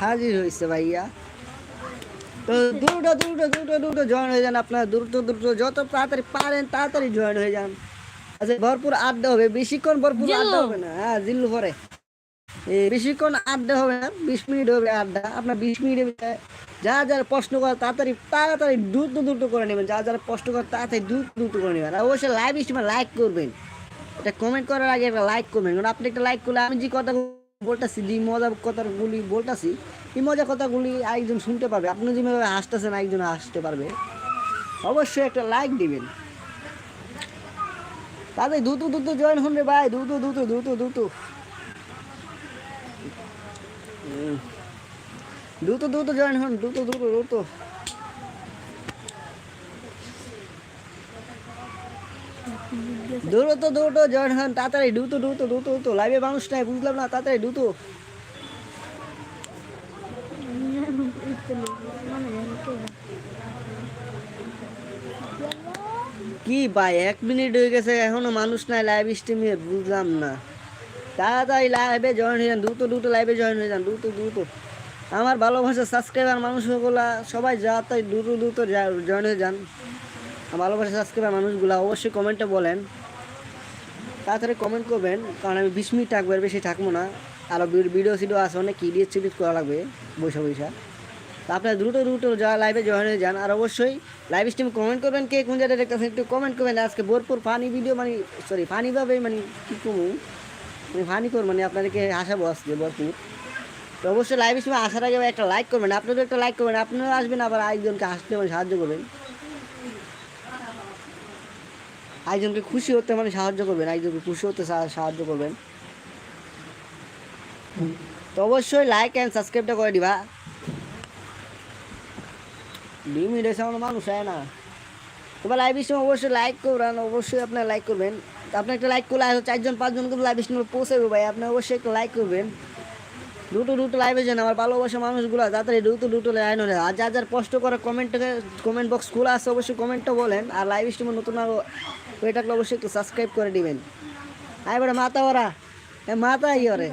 হাজির হয়েছে ভাইয়া। তো দ্রুত দ্রুত দ্রুত দ্রুত জয়েন হয়ে যান আপনারা। দ্রুত দ্রুত যত তাড়াতাড়ি পারেন তাড়াতাড়ি জয়েন হয়ে যান। আচ্ছা ভরপুর আড্ডা হবে। বেশিক্ষণ ভরপুর আড্ডা হবে না। হ্যাঁ জিল্লু পরে। বেশিক্ষণ আড্ডা হবে না। বিশ মিনিট হবে আড্ডা। আপনার বিশ ভিতরে যা যার প্রশ্ন করে তাড়াতাড়ি তাড়াতাড়ি দ্রুত দ্রুত করে নেবেন। যা যারা প্রশ্ন করে তাড়াতাড়ি দ্রুত দ্রুত করে নেবেন। আর অবশ্যই লাইভ স্ট্রিমে লাইক করবেন। এটা কমেন্ট করার আগে একটা লাইক করবেন। কারণ আপনি একটা লাইক করলে আমি যে কথা বলতেছি যে মজার কথাগুলি বলতেছি। এই মজার কথাগুলি একজন শুনতে পারবে। আপনি যেভাবে হাসতেছেন একজন হাসতে পারবে। অবশ্যই একটা লাইক দিবেন। তাদের দ্রুত দ্রুত জয়েন হন রে ভাই। দ্রুত দ্রুত দ্রুত দ্রুত। দ্রুত দ্রুত জয়েন হন। দ্রুত দ্রুত দ্রুত। দ্রুত দ্রুত জয়েন হন তাড়াতাড়ি দ্রুত দ্রুত দ্রুত দ্রুত। লাইভে মানুষ নাই, বুঝলাম না, তাড়াতাড়ি দ্রুত। কি ভাই, এক মিনিট হয়ে গেছে, এখনও মানুষ নাই লাইভ স্ট্রিমে বুঝলাম না। তাড়াতাড়ি লাইভে জয়েন হয়ে যান, দ্রুত দ্রুত লাইভে জয়েন হয়ে যান, দ্রুত দ্রুত। আমার ভালোবাসা সাবস্ক্রাইবার মানুষগুলা সবাই যা তাই দ্রুত দ্রুত জয়েন হয়ে যান। ভালোবাসা সাবস্ক্রাইবার মানুষগুলা অবশ্যই কমেন্টে বলেন। তাড়াতাড়ি কমেন্ট করবেন, কারণ আমি বিশ মিনিট থাকব বেশি থাকব না। আরও ভিডিও সিডিও আছে, অনেক ইডিয়েট সিডিট করা লাগবে, বৈশা বৈশা। তো আপনারা দ্রুত দ্রুত যা লাইভে জয়েন হয়ে যান, আর অবশ্যই লাইভ স্ট্রিম কমেন্ট করবেন কে কোন জায়গায় দেখতেছেন, একটু কমেন্ট করবেন, আজকে ভরপুর ফানি ভিডিও মানে সরি ফানিভাবে মানে কী করব? মানে ফানি করব মানে আপনাদেরকে হাসাবো আজকে ভরপুর। তো অবশ্যই লাইভ স্ট্রিমে আসার আগে একটা লাইক করবেন আপনাদের একটা লাইক করবেন, আপনারা আসবেন আবার আরেকজনকে হাসতে সাহায্য করবেন। একজনকে খুশি হতে মানে সাহায্য করবেন, একজনকে খুশি হতে সাহায্য করবেন। তো অবশ্যই লাইক অ্যান্ড সাবস্ক্রাইবটা করে দিবা। দুই মিনিট আমার মানুষ হয় না। তোমার লাইভ স্ট্রিম অবশ্যই লাইক করবেন, অবশ্যই আপনার লাইক করবেন। আপনি একটা লাইক করলে হয়তো চারজন পাঁচজন কিন্তু লাইভ স্ট্রিমে পৌঁছাবে ভাই আপনি অবশ্যই একটা লাইক করবেন। দুটো দুটো লাইভে যান আমার ভালোবাসা মানুষগুলো, তাড়াতাড়ি দুটো দুটো লাইন হলে আর যা যার কষ্ট করে কমেন্ট কমেন্ট বক্স খোলা আছে, অবশ্যই কমেন্টটা বলেন। আর লাইভ স্ট্রিমে নতুন আরও হয়ে থাকলে অবশ্যই একটু সাবস্ক্রাইব করে দিবেন। আয় বড় মাথা ওরা। মাথা ইয়ে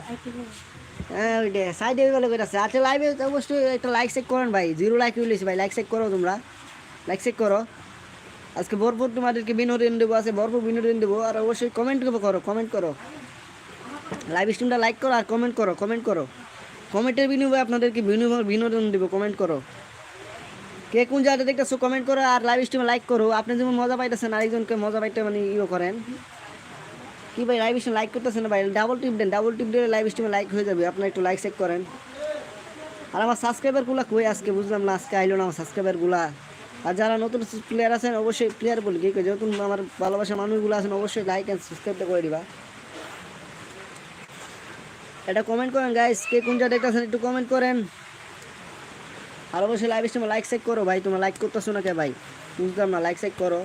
হ্যাঁ ওইটা সাইডে করে আছে আচ্ছা লাইভে অবশ্যই একটা লাইক চেক করেন ভাই জিরো লাইক হইলেছে ভাই লাইক চেক করো তোমরা। লাইক চেক করো। আজকে ভরপুর তোমাদেরকে বিনোদন দেবো আছে ভরপুর বিনোদন দেবো, আর অবশ্যই কমেন্ট করো কমেন্ট করো। লাইভ স্ট্রিমটা লাইক করো আর কমেন্ট করো কমেন্ট করো। কমেন্টের বিনিময়ে আপনাদেরকে বিনিময় বিনোদন দেবো কমেন্ট করো। কে কোন জায়গাটা দেখতেছো কমেন্ট করো আর লাইভ স্ট্রিমে লাইক করো। আপনি যেমন মজা পাইতেছেন, আরেকজনকে মজা পাইতে মানে ইয়ে করেন। কি ভাই লাইভ স্ট্রিম লাইক করতেছেন ভাই? ডাবল টিপ দেন ডাবল টিপ দিলে লাইভ স্ট্রিমে লাইক হয়ে যাবে। আপনার একটু লাইক চেক করেন। আর আমার সাবস্ক্রাইবারগুলো কই আজকে? বুঝলাম না, আজকে আইলো না আমার সাবস্ক্রাইবারগুলা আর যারা নতুন প্লেয়ার আছেন, অবশ্যই প্লেয়ার বলি, কি যেহেতু আমার ভালোবাসা মানুষগুলো আছেন, অবশ্যই লাইক অ্যান্ড সাবস্ক্রাইবটা করে দিবা। এটা কমেন্ট করেন গাইস কে কোন জায়গা দেখতেছেন, একটু কমেন্ট করেন। আর অবশ্যই লাইভ স্ট্রিমে লাইক চেক করো ভাই। তোমরা লাইক করতেছো না কে ভাই বুঝলাম না লাইক চেক করো।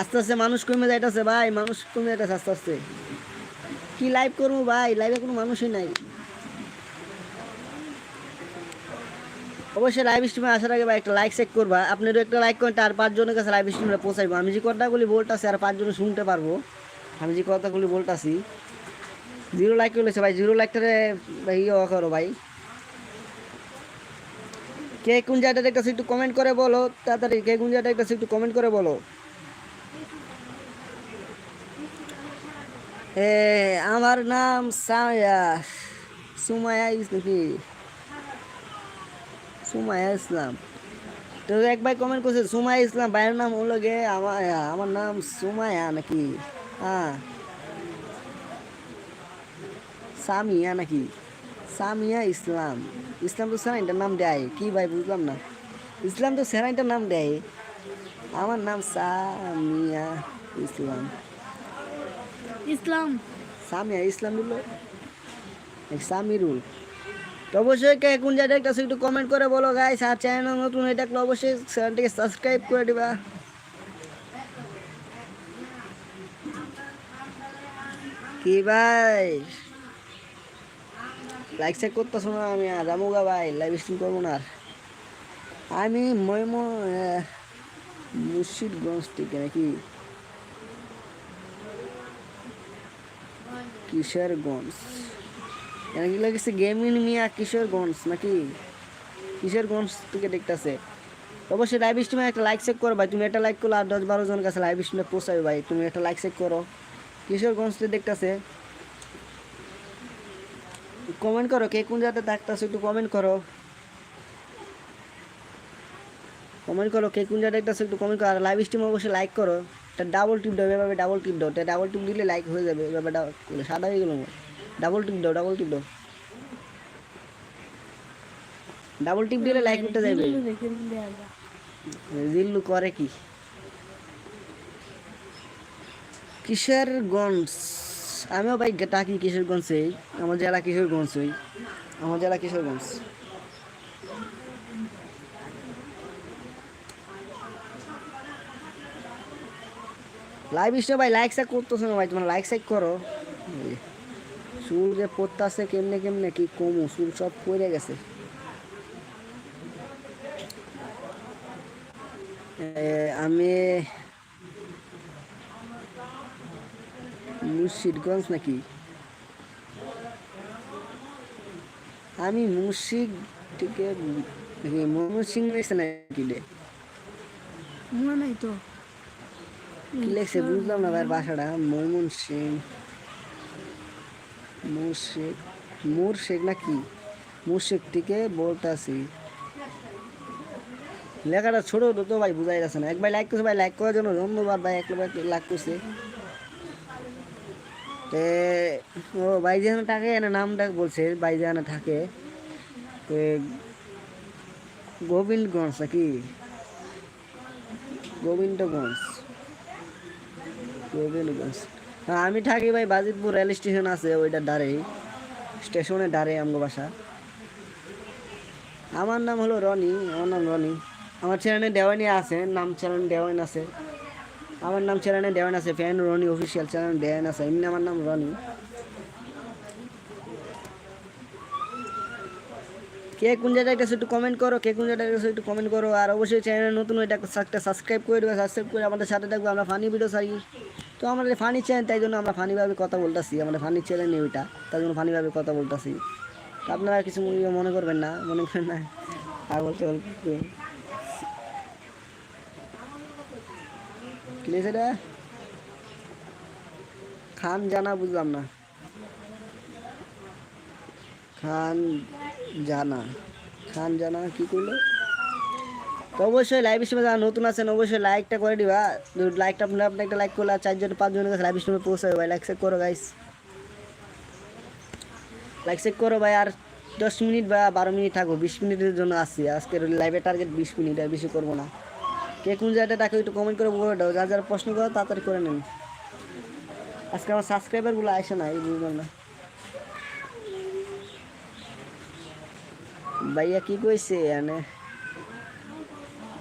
আস্তে আস্তে মানুষ কমে যাইতেছে ভাই, মানুষ কমে যাইতেছে আস্তে আস্তে। কি লাইভ করব ভাই? লাইভে কোনো মানুষই নাই। অবশ্যই লাইভ স্ট্রিমে আসার আগে ভাই একটা লাইক চেক করবা। আপনারও একটা লাইক করেন আর পাঁচজনের কাছে লাইভ স্ট্রিমে পৌঁছাইবো। আমি যে কথাগুলি বলতেছি আর পাঁচজনে শুনতে পারব, আমি যে কথাগুলি বলতেছি জিরো লাইক করেছে ভাই। জিরো লাইকটারে ইয়ে করো ভাই। কে কোন জায়গাটা দেখতেছে একটু কমেন্ট করে বলো, তাড়াতাড়ি কে কোন জায়গাটা দেখতেছে একটু কমেন্ট করে বলো। এ, আমার নাম সায়া সুমায়া ইস নাকি? সুমায়া ইসলাম। তো এক ভাই কমেন্ট করছে সুমায়া ইসলাম, ভাইয়ের নাম হলো গে আমার আমার নাম সুমায়া নাকি? হ্যাঁ। সামিয়া নাকি? সামিয়া ইসলাম। ইসলাম তো সেরাইনটার নাম দেয় কি ভাই বুঝলাম না। ইসলাম তো সেরাইনটার নাম দেয়। আমার নাম সামিয়া ইসলাম। ইসলাম। সামিয়া ইসলাম দিল সামিরুল। তো অবশ্যই কে কোন জায়গায় একটা একটু কমেন্ট করে বলো গাইস আর চ্যানেল নতুন থাকলে অবশ্যই চ্যানেলটিকে সাবস্ক্রাইব করে দিবা। কি ভাই? লাইক চেক করতেছো না আমি আর রামুগা ভাই লাইভ স্ট্রিম করব না আর। আমি ময়মো মুর্শিদগঞ্জ থেকে নাকি কিশোরগঞ্জ। লাগছে গেমিং মিয়া কিশোরগঞ্জ নাকি? কিশোরগঞ্জ থেকে দেখতেছে। অবশ্যই লাইভ স্ট্রিমে একটা লাইক চেক করো ভাই। তুমি একটা লাইক করলে আর দশ বারো জনের কাছে লাইভ স্ট্রিমে পৌঁছাবে ভাই। তুমি একটা লাইক চেক করো। কিশোরগঞ্জ থেকে দেখতেছে। কমেন্ট করো কে কোন জায়গাতে থাকতেছো একটু কমেন্ট করো। কমেন্ট করো কে কোন জায়গায় দেখতেছো একটু কমেন্ট করো আর লাইভ স্ট্রিম অবশ্যই লাইক করো। এটা ডাবল টিপ দাও এভাবে ডাবল টিপ দাও। এটা ডাবল টিপ দিলে লাইক হয়ে যাবে এভাবে ডাবল সাদা হয়ে গেল ডাবল টিপ দাও ডাবল টিপ দাও। ডাবল টিপ দিলে লাইক উঠে যাবে। জিল্লু করে কি? কিশোরগঞ্জ আমিও ভাই থাকি কিশোরগঞ্জেই আমার জেলা কিশোরগঞ্জই আমার জেলা কিশোরগঞ্জ। লাইভ স্টে ভাই লাইক সাইক করতেছো না ভাই? তোমার লাইক সাইক করো। চুল যে পড়তাছে কেমনে কেমনে, কি কমু? চুল সব পড়ে গেছে। আমি মুর্শিদগঞ্জ নাকি? আমি মুর্শিদ থেকে ময়মন সিং লেগছে নাকি রে মনে নাই তো। কি লেগছে বুঝলাম না ভাই বাসাটা ময়মন সিং মুর্শিদ মুর্শিদ নাকি? মুর্শিদ থেকে বলতাছি। লেখাটা ছোট তো ভাই বুঝাই যাচ্ছে না। এক ভাই লাইক করছে ভাই লাইক করার জন্য ধন্যবাদ ভাই এক ভাই লাইক করছে। ও যেখানে থাকে, এনে নামটা বলছে যেখানে থাকে। তে গোবিন্দগঞ্জ নাকি? গোবিন্দগঞ্জ। গোবিন্দগঞ্জ। হ্যাঁ আমি থাকি ভাই বাজিতপুর রেল স্টেশন আছে, ওইটার ধারেই। স্টেশনের ধারে আমগো বাসা। আমার নাম হলো রনি, আমার নাম রনি। আমার চ্যানেলে দেওয়ানি আছে, নাম চ্যানেল দেওয়ান আছে। আমার নাম চ্যানেলে দেওয়ান আছে, ফ্যান রনি অফিসিয়াল চ্যানেল দেওয়ান আছে, এমনি আমার নাম রনি। কে কোন জায়গায় গেছে একটু কমেন্ট করো, কে কোন জায়গায় গেছে একটু কমেন্ট করো, আর অবশ্যই চ্যানেল নতুন একটা সাবস্ক্রাইব করে দেবে সাবস্ক্রাইব করে আমাদের সাথে থাকবে, আমরা ফানি ভিডিও সারি তো আমাদের ফানি চ্যানেল তাই জন্য আমরা ফানিভাবে কথা বলতেছি, আমাদের ফানি চ্যানেল নেই ওইটা তাই জন্য ফানিভাবে কথা বলতেছি। আপনারা কিছু মনে করবেন না, মনে করেন না, আর বলতে বলতে এটা খান জানা বুঝলাম না। খান জানা। খান জানা কি করল তো অবশ্যই লাইভ স্ট্রিমে যারা নতুন আছেন, অবশ্যই লাইকটা করে দিবা। লাইকটা আপনার আপনি একটা লাইক করলে চারজন পাঁচজনের কাছে লাইভ স্ট্রিমে পৌঁছাবে ভাই। লাইক চেক করো গাইস লাইক চেক করো ভাই। আর দশ মিনিট বা বারো মিনিট থাকব বিশ মিনিটের জন্য আসছি। আজকের লাইভের টার্গেট বিশ মিনিট, আর বেশি করব না। কে কোন জায়গাটা তাকে একটু কমেন্ট করে বলে দাও যার যারা প্রশ্ন করো তাড়াতাড়ি করে নেন। আজকে আমার সাবস্ক্রাইবারগুলো আসে না, এই বুঝলাম না। ভাইয়া কি কইছে এনে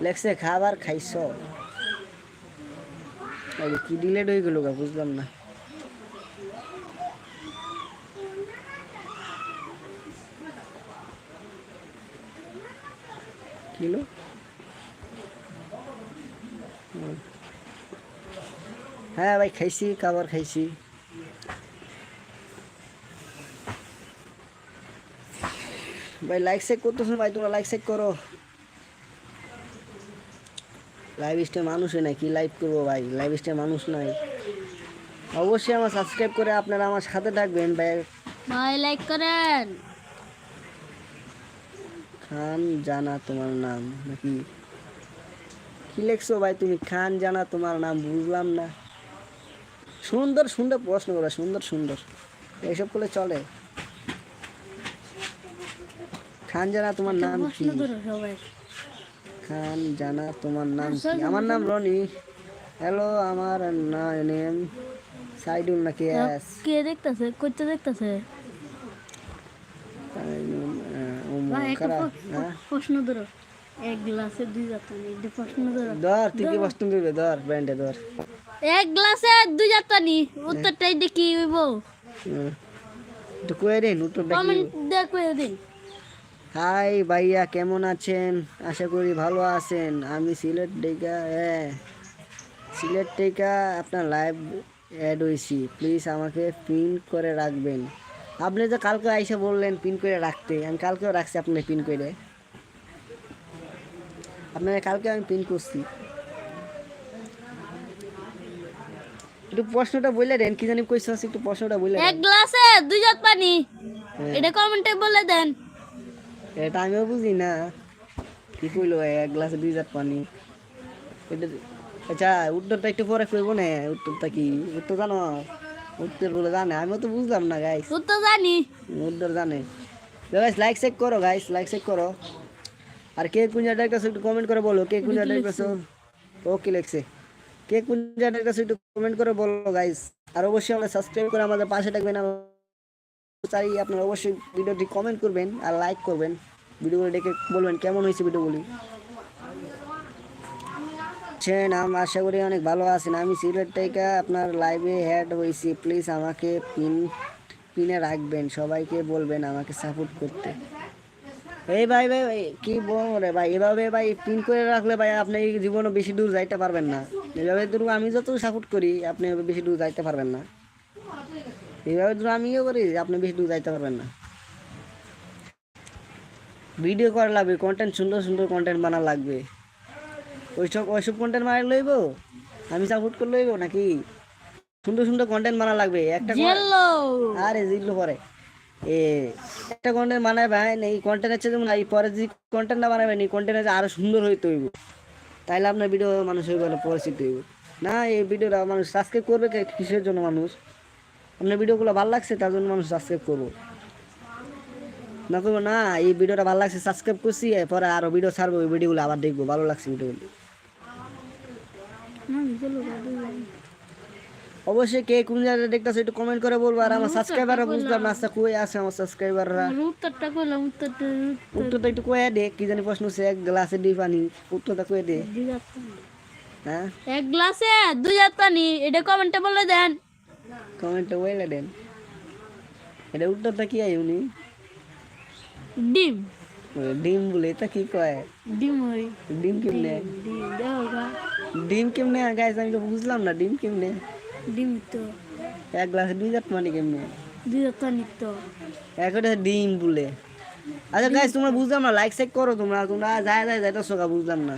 লেখছে, খাবার খাইছ। কি ডিলেট হয়ে গেল গা, বুঝলাম না। কিলো হ্যাঁ ভাই খাইছি খাবার খাইছি। ভাই লাইক চেক করতেছো ভাই তোমরা লাইক চেক করো। লাইভ স্টে মানুষই নাই কি লাইভ করব ভাই? লাইভ স্টে মানুষ নাই। অবশ্যই আমার সাবস্ক্রাইব করে আপনারা আমার সাথে থাকবেন ভাই। ভাই লাইক করেন। খান জানা তোমার নাম নাকি? কি লেখছো ভাই তুমি খান জানা তোমার নাম বুঝলাম না। সুন্দর সুন্দর প্রশ্ন করা সুন্দর সুন্দর। এইসব করলে চলে। খান জানা তোমার নাম কি? খান জানা তোমার নাম কি? আমার নাম রনি। হ্যালো আমার নেম সাইডুল নাকি এস কে দেখতাছে? কইতে দেখতাছে? হ্যাঁ? প্রশ্ন ধরো। এক গ্লাসে দুই জাতানি এটা প্রশ্ন ধরো ধর তুই কি বস্তু দিবে ধর ব্যান্ডে ধর। এক গ্লাসে দুই জাতানি উত্তরটাই দেখি হইব। হুম। কয়ে দিন উত্তরটা কি কমেন্ট দেখো দিন। হাই ভাইয়া কেমন আছেন? আশা করি ভালো আছেন। আমি সিলেট ডেকা হ্যাঁ সিলেট থেকে আপনার লাইভ অ্যাড হয়েছি প্লিজ আমাকে পিন করে রাখবেন। আপনি যে কালকে আইসা বললেন পিন করে রাখতে আমি কালকেও রাখছি আপনার পিন করে। আপনার কালকে আমি পিন করছি। একটু প্রশ্নটা বলে দেন কি জানি কোয়েশ্চন আছে একটু প্রশ্নটা বলে এক গ্লাসে দুই জাত পানি। হ্যাঁ। এটা কমেন্টে বলে দেন। এটা আমিও বুঝি না। কি কইলো এক গ্লাসে দুই জাত পানি। এটা আচ্ছা উত্তরটা একটু পরে কইবো না উত্তরটা কি? উত্তর জানো? উত্তর বলে জানে আমিও তো বুঝলাম না গাইস উত্তর জানি। উত্তর জানে। গাইস লাইক চেক করো গাইস লাইক চেক করো। আর কে কোন জায়গার কাছে একটু কমেন্ট করে বলো কে কোন জায়গার কাছে? ওকে লেখছে। কে কোন জায়গার কাছে একটু কমেন্ট করে বলো গাইস আর অবশ্যই আমরা সাবস্ক্রাইব করে আমাদের পাশে থাকবেন। চাই আপনারা অবশ্যই ভিডিওটি কমেন্ট করবেন আর লাইক করবেন। ভিডিওগুলো দেখে বলবেন কেমন হয়েছে ভিডিওগুলি। আছেন আমি আশা করি অনেক ভালো আছেন। আমি সিলেট থেকে আপনার লাইভে হ্যাড হয়েছি। প্লিজ আমাকে পিন পিনে রাখবেন। সবাইকে বলবেন আমাকে সাপোর্ট করতে। এই ভাই ভাই ভাই, কি বলব রে ভাই? এভাবে ভাই পিন করে রাখলে ভাই আপনি জীবনে বেশি দূর যাইতে পারবেন না। এভাবে ধরুন আমি যত সাপোর্ট করি আপনি বেশি দূর যাইতে পারবেন না। এইভাবে ধরুন আমিও করি আপনি বেশি দূর যাইতে পারবেন না। ভিডিও করা লাগবে কন্টেন্ট সুন্দর সুন্দর কন্টেন্ট বানা লাগবে। ওইসব ওইসব কন্টেন্ট বানাই লইব? আমি সাপোর্ট করে লইব নাকি? সুন্দর সুন্দর কন্টেন্ট বানা লাগবে। একটা আরে জিগলো পরে। এ, একটা কন্টেন্ট বানাবেন এই কন্টেন্ট হচ্ছে যেমন, এই পরে যে কন্টেন্টটা বানাবেন এই কন্টেন্ট হচ্ছে আরও সুন্দর হইতে হইব। তাইলে আপনার ভিডিও মানুষ হইব না পরিচিত হইব। না, এই ভিডিওটা মানুষ সাবস্ক্রাইব করবে কিসের জন্য মানুষ? আপনার ভিডিওগুলো ভালো লাগছে, তার জন্য মানুষ সাবস্ক্রাইব করব। না করব না, এই ভিডিওটা ভালো লাগছে সাবস্ক্রাইব করছি পরে আরও ভিডিও ছাড়বো ওই ভিডিওগুলো আবার দেখব, ভালো লাগছে ভিডিওগুলো অবশ্যই কে কোন জায়গায় দেখতেছে একটু কমেন্ট করে বলব। আর আমার সাবস্ক্রাইবাররা বুঝলাম না আচ্ছা কই আছে আমার সাবস্ক্রাইবাররা উত্তরটা করলাম উত্তরটা উত্তরটা একটু কয়ে দে কি জানি প্রশ্ন সে এক গ্লাসে দি পানি উত্তরটা কয়ে দে। দুই হ্যাঁ? এক গ্লাসে দুই জাত পানি এটা কমেন্টে বলে দেন। কমেন্টে বলে দেন। এটা উত্তরটা কি আই উনি? ডিম। ডিম বলে এটা কি কয়? ডিম ওই। ডিম কেমনে? ডিম কেমনে? গাইস আমি তো বুঝলাম না ডিম কেমনে? ডিম তো এক গ্লাসে দুই জাত পানি কেমনে? দুই জাত পানি তো একটা ডিম বলে আচ্ছা গাইস তোমরা বুঝলাম না লাইক চেক করো তোমরা তোমরা যায় যায় যাইতে সোগা বুঝলাম না।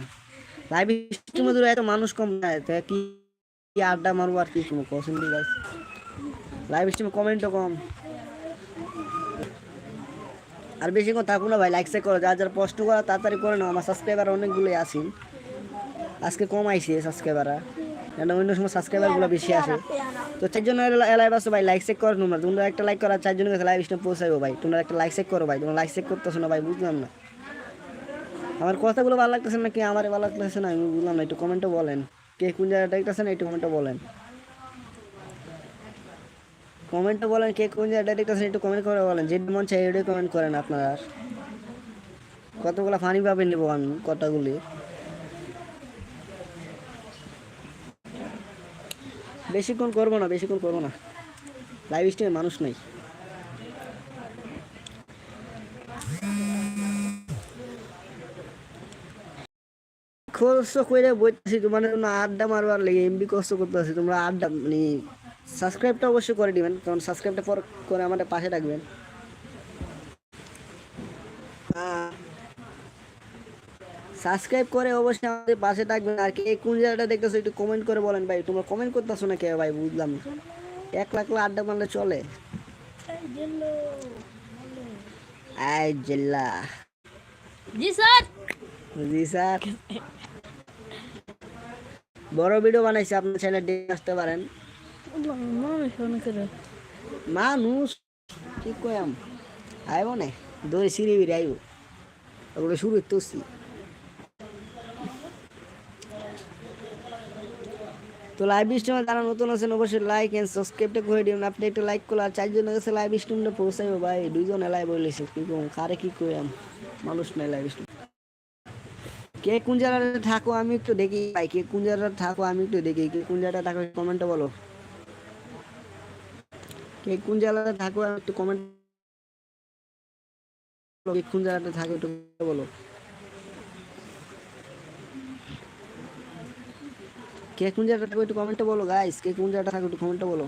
লাইভ স্ট্রিমে মধ্যে এত মানুষ কম যায় তা কি কি আড্ডা মারবো আর কি কোনো কোশ্চেন দি গাইস লাইভ স্ট্রিমে কমেন্টও কম। আর বেশি কথা থাকুন না ভাই লাইক চেক করো যার যারা প্রশ্ন করা তাড়াতাড়ি করে নাও আমার সাবস্ক্রাইবার অনেকগুলোই আছেন। আজকে কম আইছে সাবস্ক্রাইবাররা কেন অন্য সময় সাবস্ক্রাইবারগুলো বেশি আসে। তো চার জন্য লাইভ আসো ভাই লাইক চেক করো তোমরা। তোমরা একটা লাইক করো, চার জনের কাছে লাইভ স্ট্রিম পৌঁছাইবো ভাই। তোমরা একটা লাইক চেক করো ভাই। তোমরা লাইক চেক করতেছো না ভাই, বুঝলাম না। আমার কথাগুলো ভালো লাগতেছে না কি আমার ভালো লাগতেছে না, আমি বুঝলাম না। একটু কমেন্টও বলেন। কে কোন জায়গায় না, একটু কমেন্টে বলেন। কমেন্টে বলেন কে কোন জায়গায় দেখতেছেন একটু কমেন্ট করে বলেন। যে মন চাই এটাই কমেন্ট করেন আপনারা। কতগুলো ফানি পাবেন নেব আমি কথাগুলি। বেশিক্ষণ করব না, বেশিক্ষণ করব না। লাইভ স্ট্রিমে মানুষ নেই। বইতেছি জন্য আড্ডা মারবার এমবি তোমরা আড্ডা মানে সাবস্ক্রাইবটা অবশ্যই করে কারণ সাবস্ক্রাইবটা করে আমাদের পাশে থাকবেন। সাবস্ক্রাইব করে অবশ্যই আমাদের পাশে থাকবেন। আর কে কোন জায়গাটা দেখতেছো একটু কমেন্ট করে বলেন ভাই। তোমরা কমেন্ট করতেছো না কে ভাই? বুঝলাম না। এক লাখ আড্ডা মারলে চলে। আই জেল্লা। জি স্যার। জি স্যার। বড় ভিডিও বানাইছে আপনার চ্যানেলে দেখে আসতে পারেন। মানুষ কি কয়াম আইব না? দৌড়ে সিঁড়ি বিড়ে আইব। ওগুলো শুরু করতেছি। তো লাইভ স্ট্রিমে যারা নতুন আছেন, অবশ্যই লাইক এন্ড সাবস্ক্রাইবটা করে দিন আপনি একটু লাইক করলে আর চারজনের কাছে লাইভ স্ট্রিমটা পৌঁছাইব ভাই। দুইজনে লাইভ বলেছে কি কম কারে কি কয়াম মানুষ নাই লাইভ স্ট্রিম কে কোন জায়গাটা থাকো আমি একটু দেখি ভাই, কে কোন জায়গাটা থাকো আমি একটু দেখি। কে কোন জায়গাটা থাকো কমেন্টে বলো। কে কোন জায়গাটা থাকো একটু কমেন্ট কোন জায়গাটা থাকো একটু বলো। কে কোন জায়গাটা থাকো একটু কমেন্টে বলো গাইস কে কোন জায়গাটা থাকো একটু কমেন্টে বলো।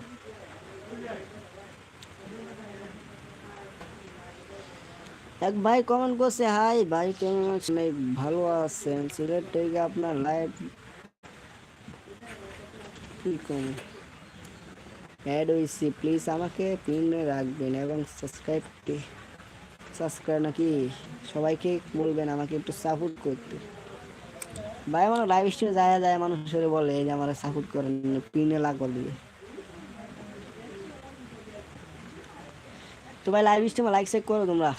এক ভাই কমেন্ট করছে হাই ভাই, কেমন আছেন? ভালো আছেন। সিলেট থেকে আপনার লাইভ কি কম। অ্যাড হয়েছি প্লিজ আমাকে পিনে রাখবেন এবং সাবস্ক্রাইবটি সাবস্ক্রাইব নাকি? সবাইকে বলবেন আমাকে একটু সাপোর্ট করতে। ভাই, আমার লাইভ স্ট্রিমে যায় যায় মানুষের বলে যে আমার সাপোর্ট করেন, পিনে লাগবে দিয়ে। তো ভাই লাইভ স্ট্রিমে লাইক চেক করো তোমরা।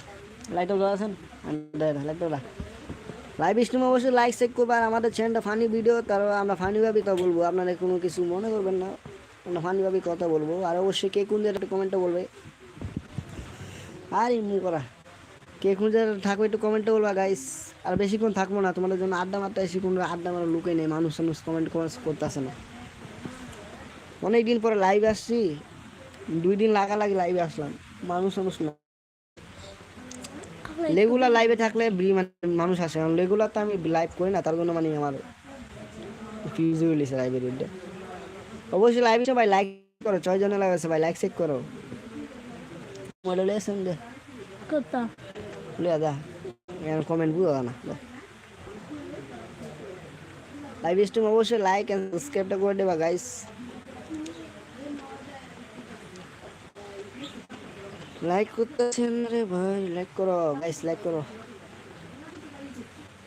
লাইটও জ্বলা আছেন লাইটও লাইভ স্ট্রিমে অবশ্যই লাইক চেক করবে, আর আমাদের চ্যানেলটা ফানি ভিডিও তার আমরা ফানিভাবেই তা বলব। আপনারা কোনো কিছু মনে করবেন না, আমরা ফানিভাবেই কথা বলব। আর অবশ্যই কে কোন জায়গাটা কমেন্টে বলবে? আর ইমু করা। কে জায়গায় থাকবে একটু কমেন্টে বলবা গাইস আর বেশিক্ষণ থাকব না তোমাদের জন্য আড্ডা মারতে এসে কোনো আড্ডা মারা লুকে নেই মানুষ মানুষ কমেন্ট কমেন্ট করতেছে না। অনেক দিন পরে লাইভ আসছি দুই দিন লাগালাগি লাইভে আসলাম মানুষ মানুষ না রেগুলার লাইভে থাকলে মানে মানুষ আসে কারণ রেগুলার তো আমি লাইভ করি না তার জন্য মানে আমার ফিউজ হয়ে গেছে লাইভের রেটটা অবশ্যই লাইভ ভাই লাইক করো ছয় জনে লাগাছে ভাই লাইক চেক করো। মডেল এসেন দে কোথা লে দা। কমেন্ট বুঝো না লাইভ স্ট্রিম অবশ্যই লাইক এন্ড সাবস্ক্রাইবটা করে দেবা গাইস লাইক করতেছেন রে ভাই লাইক করো গাইস লাইক করো।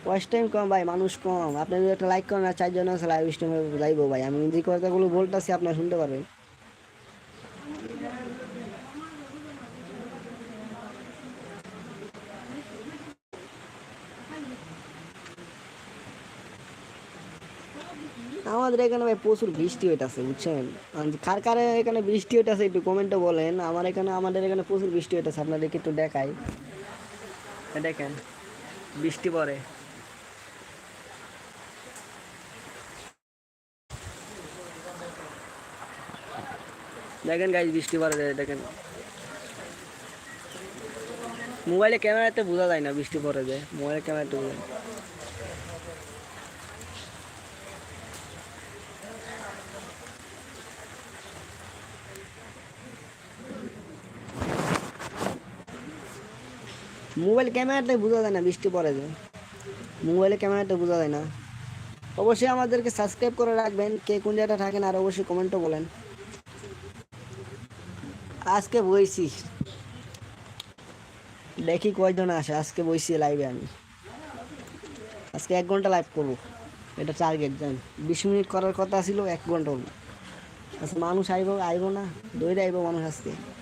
ওয়াচ টাইম কম ভাই, মানুষ কম। আপনি যদি একটা লাইক করেন, আর চারজন আছে লাইভ স্ট্রিমে লাইভ ভাই। আমি যে কথাগুলো বলতেছি, আপনারা শুনতে পারবেন। আমাদের এখানে ভাই প্রচুর বৃষ্টি হইতাছে, বুঝছেন? কার কার এখানে বৃষ্টি হইতাছে একটু কমেন্টে বলেন। আমার এখানে, আমাদের এখানে প্রচুর বৃষ্টি হইতাছে, আপনাদেরকে একটু দেখাই। দেখেন, বৃষ্টি পড়ে। দেখেন গাইজ বৃষ্টি পড়ে দেখেন। মোবাইলে ক্যামেরাতে বোঝা যায় না বৃষ্টি পড়ে যায় মোবাইলে ক্যামেরাতে বোঝা যায়। মোবাইল ক্যামেরাতে বোঝা যায় না বৃষ্টি পড়ে যায় মোবাইলে ক্যামেরাতে বোঝা যায় না। অবশ্যই আমাদেরকে সাবস্ক্রাইব করে রাখবেন, কে কোন জায়গাটা থাকেন, আর অবশ্যই কমেন্টও বলেন। আজকে বইছি। দেখি কয়জন আসে, আজকে বইছি লাইভে আমি। আজকে এক ঘণ্টা লাইভ করব। এটা টার্গেট জান। বিশ মিনিট করার কথা ছিল, এক ঘণ্টা আচ্ছা মানুষ আইব আইব না? দৌড়ে আইব মানুষ আজকে।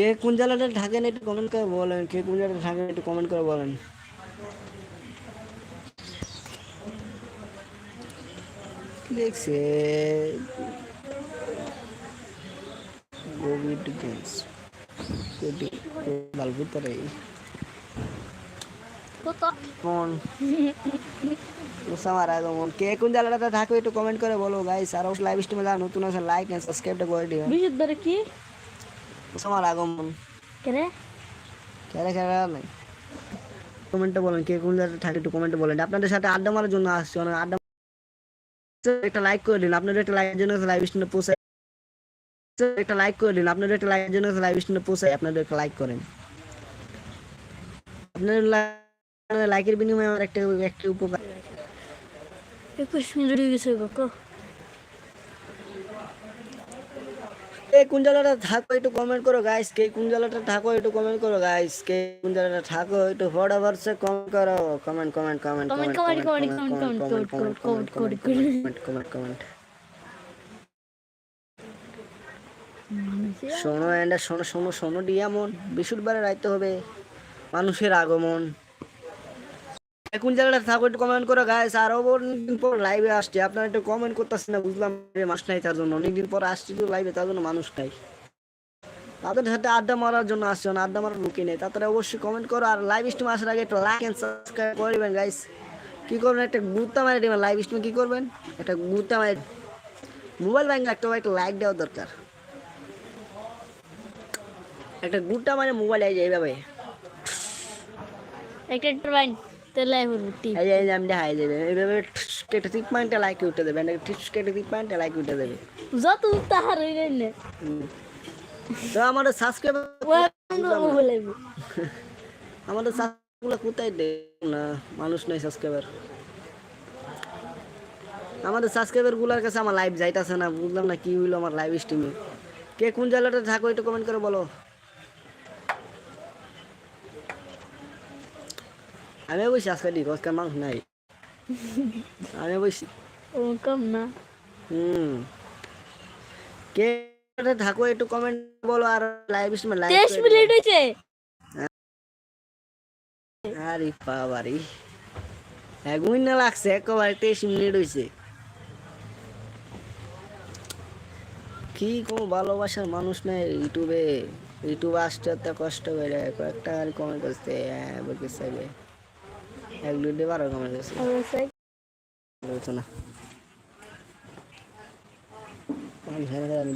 কে কোন জেলাটা থাকেন একটু কমেন্ট করে বলেন কে কোন জেলাটা থাকেন একটু কমেন্ট করে বলেন। কি দেখছে কোভিড গেমস কোভিড ভিতরে কোথা কোন? ওসামার আগমন কে কোন জেলাটাতে থাকো একটু কমেন্ট করে বলো গাইস আর লাইভ স্ট্রিমে যারা নতুন আছে লাইক এন্ড সাবস্ক্রাইবটা করে দিও। বিশুদ্ধ ধরে কি? ওসামার আগমন কেরে খেলা নাই কমেন্টে বলেন কে কোন জায়গায় থাকে একটু কমেন্টে বলেন আপনাদের সাথে আড্ডা মারার জন্য আসছি অনেক আড্ডা একটা লাইক করে দিন আপনাদের একটা লাইকের জন্য লাইভ স্ট্রিমে পোষায় একটা লাইক করে দিন আপনাদের একটা লাইকের জন্য লাইভ স্ট্রিমে পোষায় আপনাদের একটা লাইক করেন আপনাদের লাইকের বিনিময়ে আমার একটা একটা উপকার একুশ মিনিট হয়ে গেছে কে কোন থাকো একটু কমেন্ট করো গাইস কে কোন থাকো একটু কমেন্ট করো গাইস কে কোন থাকো একটু কমেন্ট করো comment comment comment comment comment comment comment comment comment comment comment comment শোনো এন্ডা শোনো শোনো শোনো ডিয়ামন রাইতে হবে মানুষের আগমন কোন জায়গাটা থাকো একটু কমেন্ট করো গাইস আর অনেকদিন পর লাইভে আসছে। আপনারা একটু কমেন্ট করতেছেন না, বুঝলাম মানুষ নাই তার জন্য। অনেকদিন পর আসছি তো লাইভে তার জন্য মানুষ নাই। তাদের সাথে আড্ডা মারার জন্য আসছে, না, আড্ডা মারার লুকি নেই। তাড়াতাড়ি অবশ্যই কমেন্ট করো, আর লাইভ স্ট্রিম আসার আগে একটু লাইক এন্ড সাবস্ক্রাইব করে দিবেন গাইস কি করবেন? একটা গুরুত্ব মারে দেবেন লাইভ স্ট্রিমে কি করবেন? একটা গুরুত্ব মারে মোবাইল ব্যাংক একটা একটা লাইক দেওয়া দরকার। একটা গুরুত্ব মানে মোবাইল এই এইভাবে। একটা টারবাইন তো এই যে আমি দেখাই দেবে এইভাবে কেটে পয়েন্টে লাইক উঠে দেবে ঠুস কেটে পয়েন্টে লাইক উঠে দেবে? যত তাহার হই না তো আমাদের বলে আমাদের সাবস্ক্রাইবার কোথায় দে না? মানুষ নাই সাবস্ক্রাইবার আমাদের সাবস্ক্রাইবারগুলার কাছে আমার লাইভ যাইতাছে না বুঝলাম না কি হইল আমার লাইভ স্ট্রিমে কে কোন জায়গাটা থাকো একটু কমেন্ট করে বলো। আমি বসি আজকে দিক আজকে মানুষ নাই আমি বসি ও কম না হুম কে থাকো একটু কমেন্ট বলো আর লাইভ স্ট্রিমে লাইভ তেইশ মিনিট হয়েছে। আরে বাবারি। এক মিনিট লাগছে একেবারে তেইশ মিনিট হয়েছে। কি কোনো ভালোবাসার মানুষ নাই ইউটিউবে? ইউটিউবে আসতে এত কষ্ট করে কয়েকটা খালি কমেন্ট করতে হ্যাঁ বলতে চাইবে এক দুটো বারো কমে গেছে। না।